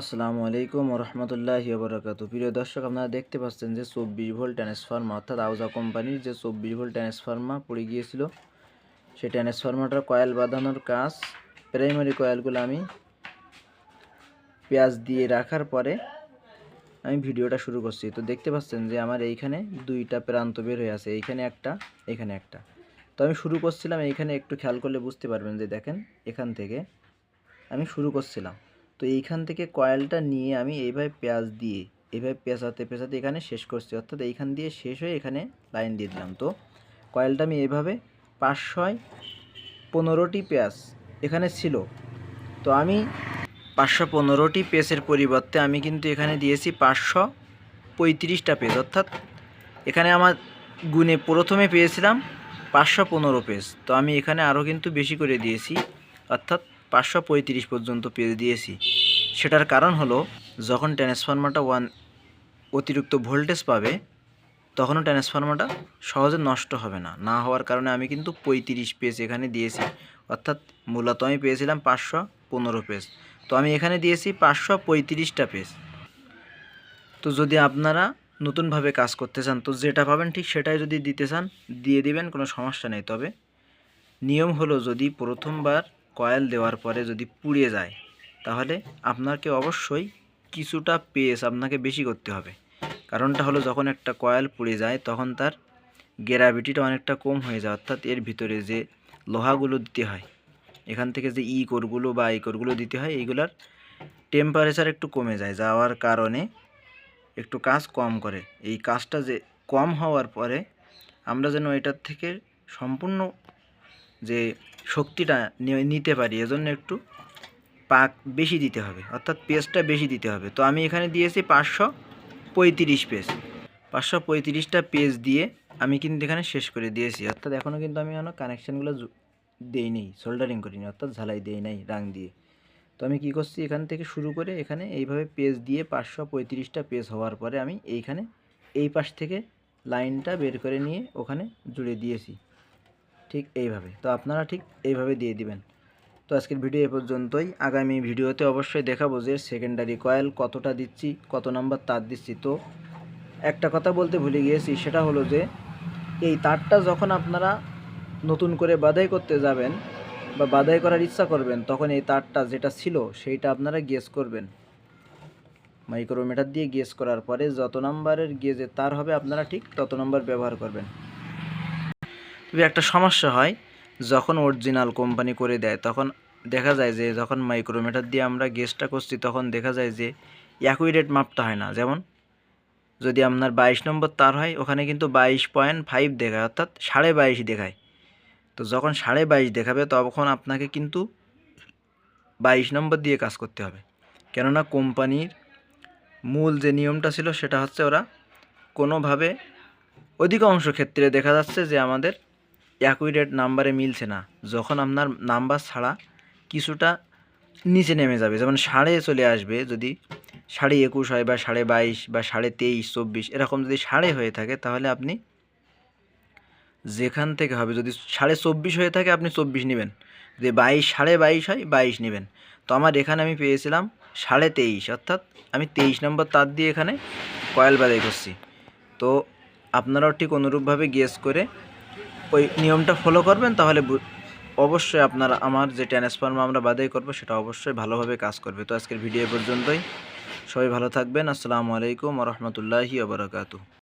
আসসালামু আলাইকুম রহমতুল্লাহ বরকাত প্রিয় দর্শক, আপনারা দেখতে পাচ্ছেন যে চব্বিশ ভোল্ট ট্রান্সফার্মার অর্থাৎ আউজা কোম্পানির যে চব্বিশ ভোল্ট ট্রান্সফার্মার পড়ে গিয়েছিল, সেই ট্রান্সফার্মারটার কয়েল বাঁধানোর কাজ প্রাইমারি কয়েলগুলো আমি পেঁয়াজ দিয়ে রাখার পরে আমি ভিডিওটা শুরু করছি। তো দেখতে পাচ্ছেন যে আমার এইখানে দুইটা প্রান্ত বের হয়ে আছে, এইখানে একটা, এখানে একটা। তো আমি শুরু করছিলাম, এইখানে একটু খেয়াল করলে বুঝতে পারবেন যে দেখেন, এখান থেকে আমি শুরু করছিলাম। তো এইখান থেকে কয়েলটা নিয়ে আমি এইভাবে পেঁয়াজ দিয়ে, এইভাবে পেঁচাতে পেঁচাতে এখানে শেষ করছি। অর্থাৎ এইখান দিয়ে শেষ হয়ে এখানে লাইন দিয়ে দিলাম। তো কয়েলটা আমি এইভাবে পাঁচশোয় পনেরোটি পেঁয়াজ এখানে ছিল। তো আমি পাঁচশো পনেরোটি পেজের পরিবর্তে আমি কিন্তু এখানে দিয়েছি পাঁচশো পঁয়ত্রিশটা পেজ অর্থাৎ এখানে আমার গুণে প্রথমে পেয়েছিলাম পাঁচশো পনেরো পেজ তো আমি এখানে আরও কিন্তু বেশি করে দিয়েছি। অর্থাৎ পাঁচশো পঁয়ত্রিশ পর্যন্ত পেজ দিয়েছি। সেটার কারণ হলো, যখন ট্রান্সফরমারটা ওয়ান অতিরিক্ত ভোল্টেজ পাবে, তখনও ট্রান্সফরমারটা সহজে নষ্ট হবে না। না হওয়ার কারণে আমি কিন্তু পঁয়ত্রিশ পেজ এখানে দিয়েছি। অর্থাৎ মূলত আমি পেয়েছিলাম পাঁচশো পনেরো পেজ। তো আমি এখানে দিয়েছি পাঁচশো পঁয়ত্রিশটা পেজ। তো যদি আপনারা নতুনভাবে কাজ করতে চান, তো যেটা পাবেন ঠিক সেটাই যদি দিতে চান, দিয়ে দিবেন, কোনো সমস্যা নেই। তবে নিয়ম হলো যদি প্রথমবার কয়েল দেওয়ার পরে যদি পুড়ে যায়, তাহলে আপনাকে অবশ্যই কিছুটা পেস আপনাকে বেশি করতে হবে। কারণটা হলো যখন একটা কয়েল পুড়ে যায়, তখন তার গ্র্যাভিটিটা অনেকটা কম হয়ে যায়, অর্থাৎ এর ভিতরে যে লোহাগুলো দিতে হয়, এখান থেকে যে ই কোরগুলো বা এই কোরগুলো দিতে হয় এইগুলার টেম্পারেচার একটু কমে যায়। যাওয়ার কারণে একটু কাজ কম করে। এই কাজটা যে কম হওয়ার পরে আমরা যেন এটার থেকে সম্পূর্ণ যে শক্তিটা নিতে পারি, এজন্য একটু পাক বেশি দিতে হবে, অর্থাৎ পেস্টটা বেশি দিতে হবে। তো আমি এখানে দিয়েছি পাঁচশো পঁয়ত্রিশ পেজ পাঁচশো পঁয়ত্রিশটা পেজ দিয়ে আমি কিন্তু এখানে শেষ করে দিয়েছি। অর্থাৎ এখনও কিন্তু আমি এখনও কানেকশানগুলো দেই নেই সোল্ডারিং করিনি, অর্থাৎ ঝালাই দেই নাই রাং দিয়ে। তো আমি কি করছি, এখান থেকে শুরু করে এখানে এইভাবে পেজ দিয়ে পাঁচশো পঁয়ত্রিশটা পেজ হওয়ার পরে আমি এইখানে এই পাশ থেকে লাইনটা বের করে নিয়ে ওখানে জুড়ে দিয়েছি। ঠিক এইভাবে। তো আপনারা ঠিক এইভাবে দিয়ে দিবেন। তো আজকের ভিডিও এ পর্যন্তই। আগামী ভিডিওতে অবশ্যই দেখাবো যে সেকেন্ডারি কয়েল কতটা দিচ্ছি, কত নাম্বার তার দিচ্ছি। তো একটা কথা বলতে ভুলে গিয়েছি, সেটা হলো যে এই তারটা যখন আপনারা নতুন করে বাদাই করতে যাবেন বা বাদাই করার ইচ্ছা করবেন, তখন এই তারটা যেটা ছিল, সেইটা আপনারা গেস করবেন। মাইক্রোমিটার দিয়ে গেস করার পরে যত নাম্বারের গেজে তার হবে, আপনারা ঠিক তত নাম্বার ব্যবহার করবেন। একটা সমস্যা হয়, যখন অরিজিনাল কোম্পানি করে দেয়, তখন দেখা যায় যে যখন মাইক্রোমিটার দিয়ে আমরা গেসটা করছি, তখন দেখা যায় যে অ্যাকুরেট মাপটা হয় না। যেমন, যদি আপনার বাইশ নম্বর তার হয়, ওখানে কিন্তু বাইশ পয়েন্ট ফাইভ দেখায়, অর্থাৎ সাড়ে বাইশ দেখায়। তো যখন সাড়ে বাইশ দেখাবে, তখন আপনাকে কিন্তু বাইশ নম্বর দিয়ে কাজ করতে হবে। কেননা কোম্পানির মূল যে নিয়মটা ছিল, সেটা হচ্ছে ওরা কোনোভাবে অধিকাংশ ক্ষেত্রে দেখা যাচ্ছে যে আমাদের অ্যাকুরেট নাম্বারে মিলছে না। যখন আপনার নাম্বার ছাড়া কিছুটা নিচে নেমে যাবে, যেমন সাড়ে চলে আসবে, যদি সাড়ে একুশ হয় বা সাড়ে বাইশ বা সাড়ে তেইশ, চব্বিশ, এরকম যদি সাড়ে হয়ে থাকে, তাহলে আপনি যেখান থেকে হবে, যদি সাড়ে চব্বিশ হয়ে থাকে, আপনি চব্বিশ নেবেন। যদি বাইশ, সাড়ে বাইশ হয়, বাইশ নেবেন। তো আমার এখানে আমি পেয়েছিলাম সাড়ে তেইশ, অর্থাৎ আমি তেইশ নম্বর তার দিয়ে এখানে কয়েল বাদাই করছি। তো আপনারাও ঠিক অনুরূপভাবে গেস করে ওই নিয়মটা ফলো করবেন, তাহলে অবশ্যই আপনারা আমার যে ট্রান্সফর্মার আমরা বাদাই করব, সেটা অবশ্যই ভালোভাবে কাজ করবে। তো আজকের ভিডিও পর্যন্তই। সবাই ভালো থাকবেন। আসসালামু আলাইকুম রহমতুল্লাহি আবরাকাতু